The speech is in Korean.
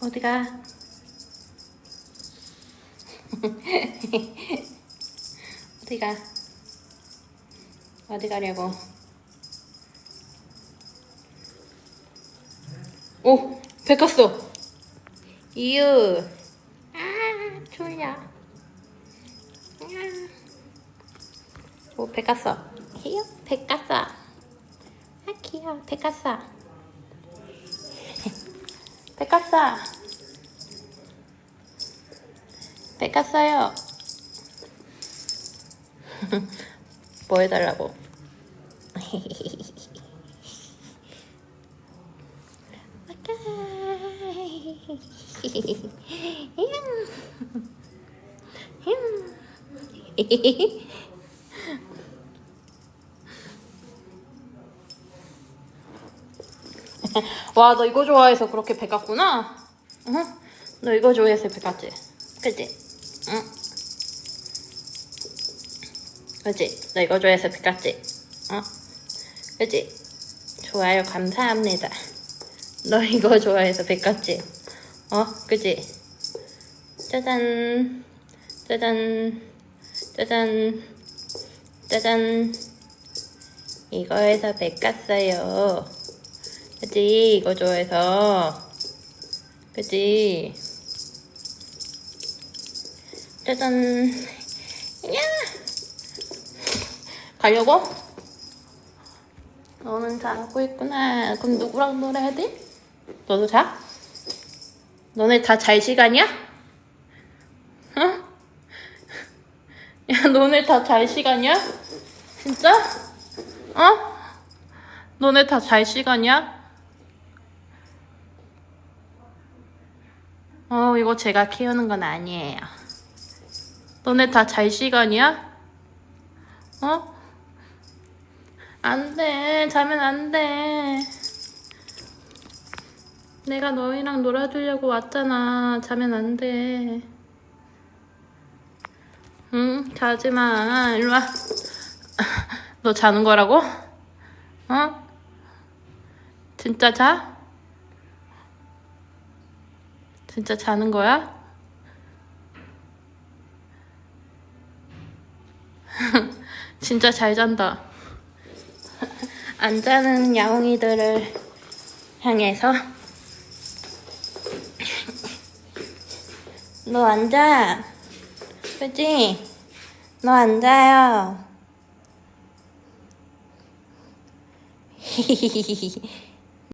어디가? 어디가? 어디 가려고? 오! 배 깠어! 이유! 아, 졸려. 아. 오, 배 깠어. 이유, 배 깠어. 아, 귀여워. 배 깠어요. 뭐 해달라고? 와, 너 이거 좋아해서 그렇게 배 깠구나? 응? 너 이거 좋아해서 배 깠지? 그치? 응? 그치? 너 이거 좋아해서 배 깠지? 어? 그치? 좋아요, 감사합니다. 너 이거 좋아해서 배 깠지? 어? 그치? 짜잔, 짜잔, 짜잔, 짜잔. 이거에서 배 깠어요. 그치? 이거 좋아해서. 그치? 짜잔. 야! 가려고? 너는 자고 있구나. 그럼 누구랑 놀아야 돼? 너도 자? 너네 다 잘 시간이야? 어? 야, 너네 다 잘 시간이야? 진짜? 어? 너네 다 잘 시간이야? 어, 이거 제가 키우는 건 아니에요. 너네 다 잘 시간이야? 어? 안 돼. 자면 안 돼. 내가 너희랑 놀아주려고 왔잖아. 자면 안 돼. 응, 자지 마. 일로 와. 너 자는 거라고? 어? 진짜 자? 진짜 자는 거야? 진짜 잘 잔다. 안 자는 야옹이들을 향해서 너안 자. 그지? 너안 자요.